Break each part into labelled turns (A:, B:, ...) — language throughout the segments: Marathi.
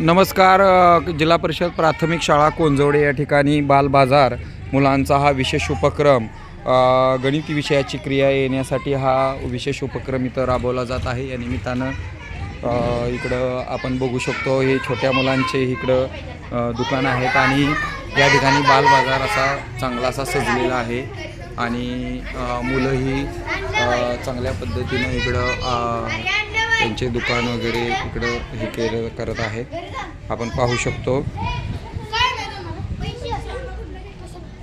A: नमस्कार जिल्हा परिषद प्राथमिक शाळा कोंजवडे या ठिकाणी बाल बाजार मुलांचा हा विशेष उपक्रम गणित विषयाची क्रिया येण्यासाठी हा विशेष उपक्रम इथं राबवला जात आहे. या निमित्तानं इकडं आपण बघू शकतो हे छोट्या मुलांचे इकडं दुकान आहेत आणि या ठिकाणी बाल बाजार असा चांगला असा सजलेला आहे आणि मुलंही चांगल्या पद्धतीनं इकडं त्यांचे दुकान वगैरे इकडं हे केलं करत आहेत आपण पाहू शकतो.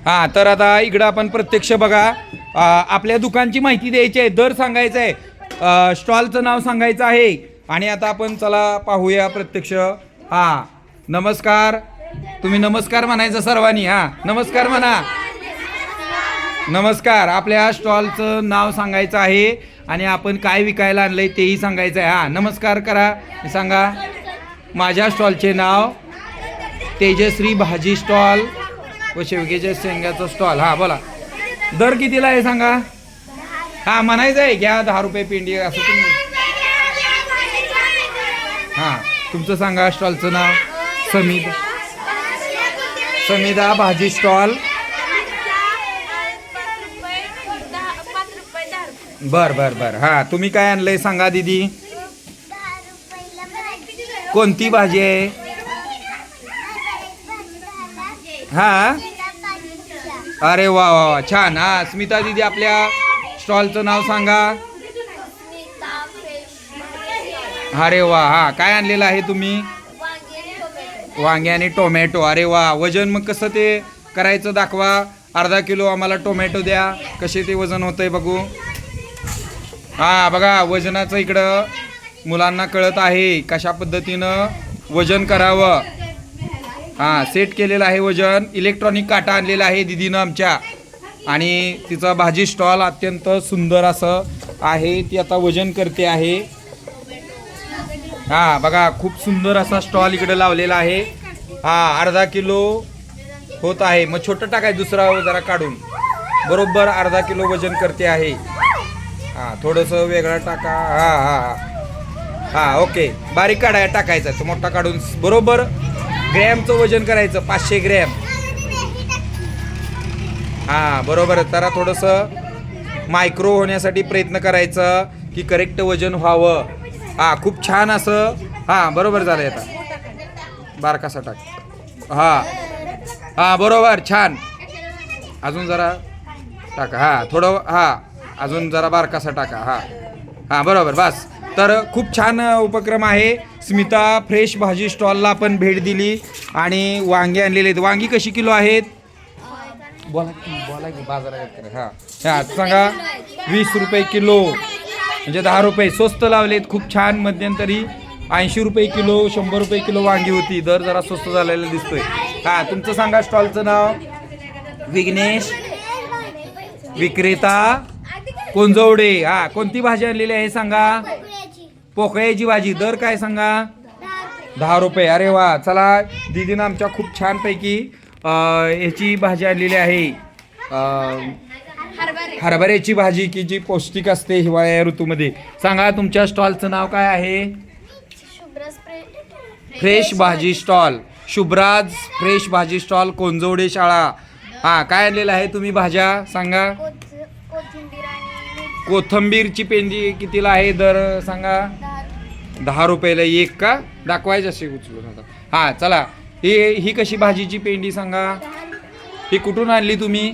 A: हां तर आता इकडं आपण प्रत्यक्ष बघा. आपल्या दुकानची माहिती द्यायची आहे दर सांगायचं आहे. स्टॉलचं नाव सांगायचं आहे. आणि आता आपण चला पाहूया प्रत्यक्ष. हां नमस्कार. तुम्ही नमस्कार म्हणायचं सर्वांनी हां. नमस्कार म्हणा. नमस्कार. आपल्या स्टॉलचं नाव सांगायचं आहे. आणि आपण काय विकायला आणलं आहे तेही सांगायचं आहे. हां नमस्कार करा. सांगा. माझ्या स्टॉलचे नाव तेजश्री भाजी स्टॉल व शेवग्याच्या शेंग्याचं स्टॉल. हां बोला. दर कितीला आहे सांगा? हां म्हणायचं आहे घ्या दहा रुपये पिंडी असं तुम्ही हां तुमचं सांगा स्टॉलचं नाव. समीद समीदा भाजी स्टॉल. बर बर बर. हां तुम्ही काय आणलंय सांगा दीदी. कोणती भाजी आहे? हा? अरे वा वा वा. छान. हा स्मिता दीदी आपल्या स्टॉलचं नाव सांगा. अरे वा हा. काय आणलेलं आहे तुम्ही? वांगे आणि टोमॅटो. अरे वा वजन मग कसं ते करायचं दाखवा. अर्धा किलो आम्हाला टोमॅटो द्या. कसे ते वजन होतंय बघू. हा बघा वजनाचं इकडं मुलांना कळत आहे कशा पद्धतीनं वजन करावं. हां सेट केलेलं आहे वजन. इलेक्ट्रॉनिक काटा आणलेला आहे दिदीनं आमच्या. आणि तिचा भाजी स्टॉल अत्यंत सुंदर असं आहे. ती आता वजन करते आहे. हां बघा खूप सुंदर असा स्टॉल इकडे लावलेला आहे. हां अर्धा किलो होत आहे. मग छोटं टाकाय दुसरा जरा काढून. बरोबर अर्धा किलो वजन करते आहे. हां थोडंसं वेगळं टाका. हां हां हां. हां ओके. बारीक काढाय टाकायचं. तो मोठा काढून बरोबर ग्रॅमचं वजन करायचं पाचशे ग्रॅम. हां बरोबर. जरा थोडंसं मायक्रो होण्यासाठी प्रयत्न करायचं की करेक्ट वजन व्हावं. हां खूप छान असं. हां बरोबर झालं आता. बारकासा टाक. हां. हां बरोबर. छान. अजून जरा टाका. हां थोडं हां. अजून जरा बारकासा टाका हां. हां बरोबर बस. तर खूप छान उपक्रम आहे. स्मिता फ्रेश भाजी स्टॉलला आपण भेट दिली आणि वांगे आणलेले आहेत. वांगी कशी किलो आहेत? बोला की बोला की बाजारात हां. हां सांगा. वीस रुपये किलो म्हणजे दहा रुपये. स्वस्त लावलेत खूप छान मध्यंतरी. ऐंशी रुपये किलो शंभर रुपये किलो वांगी होती. दर जरा स्वस्त झालेला दिसतोय. हां तुमचं सांगा स्टॉलचं नाव. विघ्नेश. विक्रेता. कोंजवडे. हा कोणती भाजी आणलेली आहे सांगा? पोकळ्याची. भाजी. दर काय सांगा? दहा रुपये. अरे वा. चला दीदीनं आमच्या खूप छानपैकी अ, ह्याची भाजी आणलेली आहे. हरभऱ्याची भाजी की जी पौष्टिक असते हिवाळ्या ऋतूमध्ये. सांगा तुमच्या स्टॉलचं नाव काय आहे? Fresh bhaji stall. Shubhraj fresh bhaji stall Konjawade शाळा. हां काय आणलेलं आहे तुम्ही भाज्या? सांगा. कोथंबीरची पेंडी कितीला आहे दर सांगा? दहा रुपयाला एक का? दाखवायचं असे उचलून आता. हां चला. हे ही कशी भाजीची पेंडी सांगा? ही कुठून आणली तुम्ही?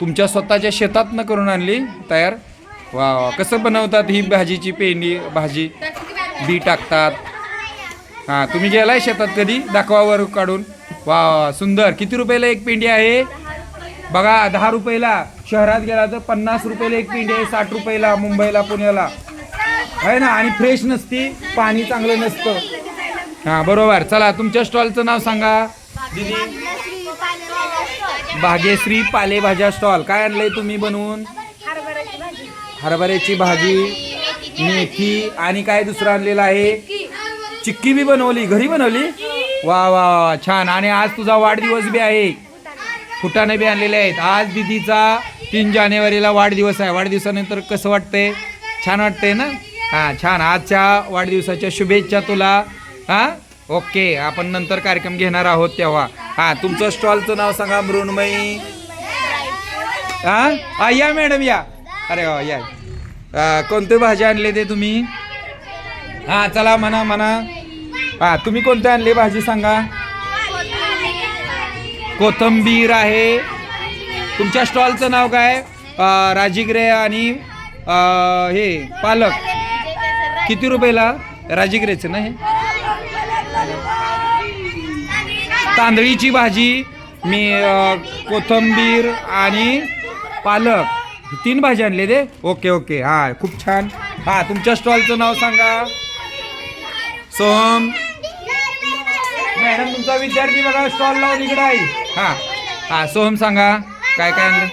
A: तुमच्या स्वतःच्या शेतातनं करून आणली? तयार? वा वा कसं बनवतात ही भाजीची पेंडी भाजी? बी टाकतात. हां तुम्ही गेलाय शेतात कधी? दाखवावर काढून. वा सुंदर. किती रुपयाला एक पेंडी आहे? बघा दहा रुपयाला. शहरात गेला तर पन्नास रुपयाला एक पेंडी आहे साठ रुपयाला मुंबईला पुण्याला. आहे ना? आणि फ्रेश नसती पाणी चांगलं नसतं. हां बरोबर. चला तुमच्या स्टॉलचं नाव सांगा. दीदी. भाग्यश्री पालेभाज्या स्टॉल. काय आणलंय तुम्ही बनवून?
B: हरभऱ्याची भाजी
A: मेथी आणि काय दुसरं आणलेलं आहे? चिक्की बी बनवली. घरी बनवली? वा वा वा. छान. आणि आज तुझा वाढदिवस बी आहे. फुटाणे बी आणलेले आहेत. आज दिदीचा तीन जानेवारीला वाढदिवस आहे. वाढदिवसानंतर कसं वाटतंय? छान वाटतंय ना? हां छान. आजच्या वाढदिवसाच्या शुभेच्छा तुला. हां? ओके. आपण नंतर कार्यक्रम घेणार आहोत तेव्हा. हा तुमचं स्टॉलचं नाव सांगा मृण्मयी. हा? या मॅडम या. अरे वा या. कोणते भाजी आणले ते तुम्ही? हा चला म्हणा म्हणा. हा तुम्ही कोणते आणले भाजी सांगा? कोथंबीर आहे. तुमच्या स्टॉलचं नाव काय? अ, राजिगिरे आणि हे पालक. किती रुपयाला? राजिगिरेचं ना हे? तांदळीची भाजी मी कोथंबीर आणि पालक. तीन भाजी आणले ते ओके ओके. हा खूप छान. हा तुमच्या स्टॉलचं नाव सांगा. सोहम. मॅडम तुमचा विद्यार्थी बघा स्टॉल लावून इकडे आहे. हा. हा सोहम सांगा काय काय आणलं?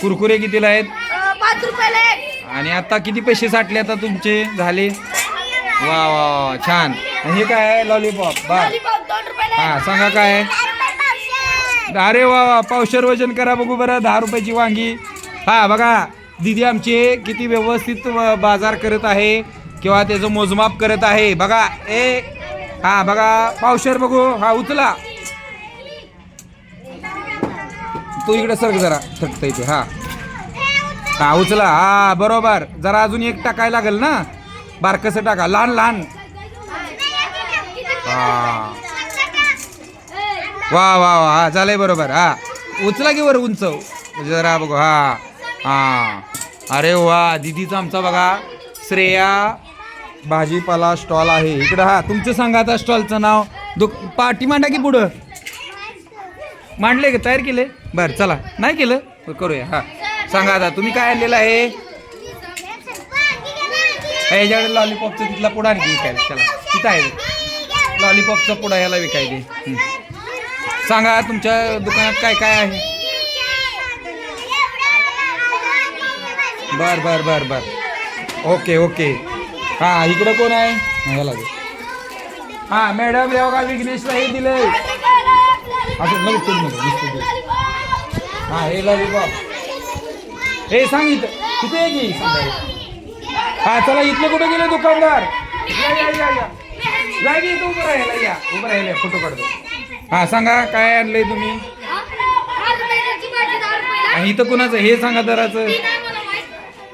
A: कुरकुरे. कितीला आहेत? आणि आता किती पैसे साठले आता तुमचे? झाले? वा वा छान. हे काय आहे? लॉलीपॉप.
B: रुपयाला
A: हा सांगा काय आहे? अरे वा वा पावशर वजन करा बघू बरं दहा रुपयाची वांगी. हा बघा दिदी आमचे किती व्यवस्थित बाजार करत आहे किंवा त्याचं मोजमाप करत आहे. बघा ए हा बघा पावशर बघू. हा उचला. तू इकडे सरक जरा थकत इथे हा. हा उचला. हा बरोबर. जरा अजून एक टाकायला लागेल ना? बारकसं टाका? लहान लहान. हा. वा वा वा. हा झालंय बरोबर. हा. उचला की वर उंच? जरा बघू. हा. हा. अरे वा दिदीचा आमचा बघा. श्रेया भाजीपाला स्टॉल आहे. इकडं हा तुमचं सांगा आता स्टॉलचं नाव. दुक पाठी मांडा की पुढं? मांडले का? तयार केले? बरं चला. नाही केलं? बरं, करूया. हा. सांगा आता तुम्ही काय आणलेलं आहे? याच्याकडे लॉलीपॉपचं तिथला पुढा आणखी विकायला चला. तिथं आहे. लॉलीपॉपचा पुडा ह्याला विकायचे. सांगा तुमच्या दुकानात काय काय आहे? बर बर बर बर. Okay okay. हा इकडं कोण आहे? हा, ह्याला दे. मॅडम या का विघ्नेशला हे दिलंय. असं लगेच करू नका नुसतं. हा हे लॉलीपॉप. हे सांग इथं. कुठे आहे की हा चला इथले कुठे गेले दुकानदार? या या या या. जा की इथं उभं राहायला या. उभं फोटो काढतो. हा सांगा काय आणलंय तुम्ही? आणि इथं कुणाचं? हे सांगा दराचं.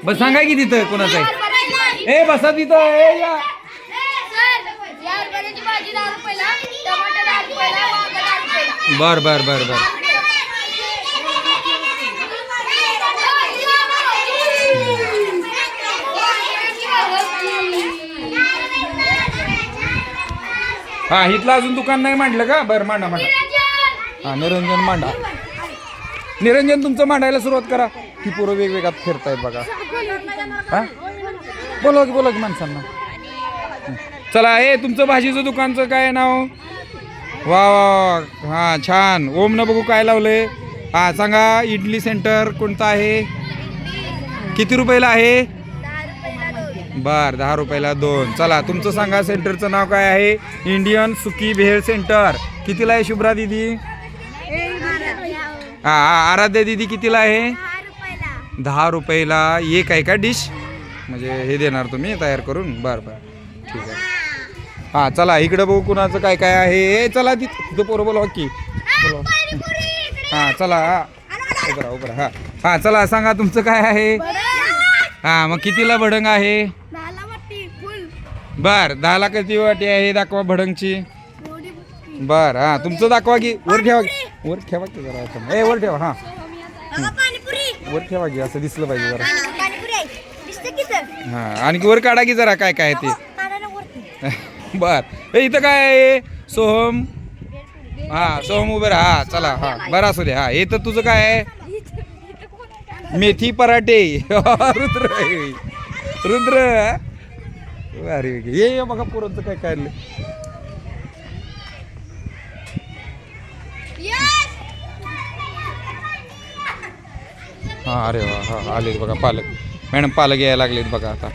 A: बस सांगा की तिथं कुणाचं आहे. ए बसा तिथं. ए या. बर बर बर बर. हा इथलं अजून दुकान नाही मांडलं का? बरं मांडा मांडा. हा निरंजन मांडा. निरंजन तुमचं मांडायला सुरुवात करा. ती पोरं वेगवेगळ्यात फिरतायत बघा. हा? बोला की बोला की माणसांना. चला हे तुमचं भाजीचं दुकानचं काय नाव? वा वा हां छान. ओम न बघू काय लावले हां सांगा इडली सेंटर कोणतं आहे? किती रुपयाला आहे? बर दहा रुपयाला दोन. चला तुमचं सांगा सेंटरचं नाव काय आहे? इंडियन सुकी भेळ सेंटर. कितीला आहे शुभ्रा दिदी? हा आराध्य आराध्या दिदी कितीला आहे? दहा रुपयाला. एक आहे का डिश? म्हणजे हे देणार तुम्ही तयार करून? बर बर. हा चला इकडं बघू कुणाचं काय काय आहे. ए, चला तिथं तिथं पोरं बोलवा की. हा चला हा. उभं राहा उभं राहा. हा हा चला सांगा तुमचं काय आहे. हा मग कितीला भडंग आहे? बर दहाला किती वाटी आहे? दाखवा भडंगची बर हा तुमचं दाखवा की. वर ठेवा. वर ठेवा की जरा असं. ए वर ठेवा हा. वर ठेवा की असं दिसलं पाहिजे जरा. हा आणि वर काढा की जरा काय काय ते. बर. इथं काय आहे? सोहम? हा सोहम उभे राहा. हा चला हा. बरं असू दे हा. हे तर तुझं काय आहे? मेथी पराठे. रुद्र रुद्र अरे ये ये बघा पोरांचं काय काय हा अरे वा हा आले बघा पालक. मॅडम पालक यायला लागलेत बघा आता.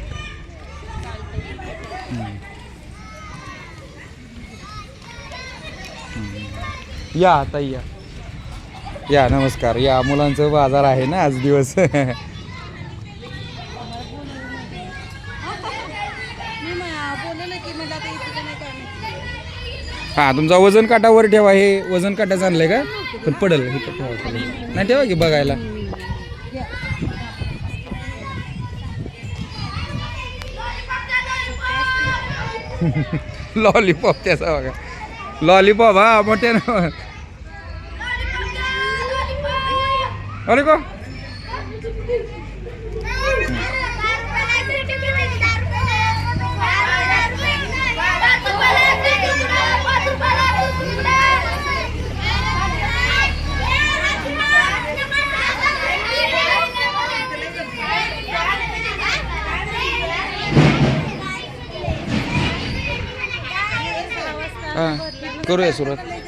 A: या आता या. या नमस्कार. या मुलांचं बाजार आहे ना आज दिवस. हा तुमचा वजन काटावर ठेवा हे वजन काटा आणलंय का? पण पडल नाही ठेवा की बघायला. लॉलीपॉप त्याचा बघा. लॉलीपॉप हा मोठ्या ना. अरे का करूया सुरुवात.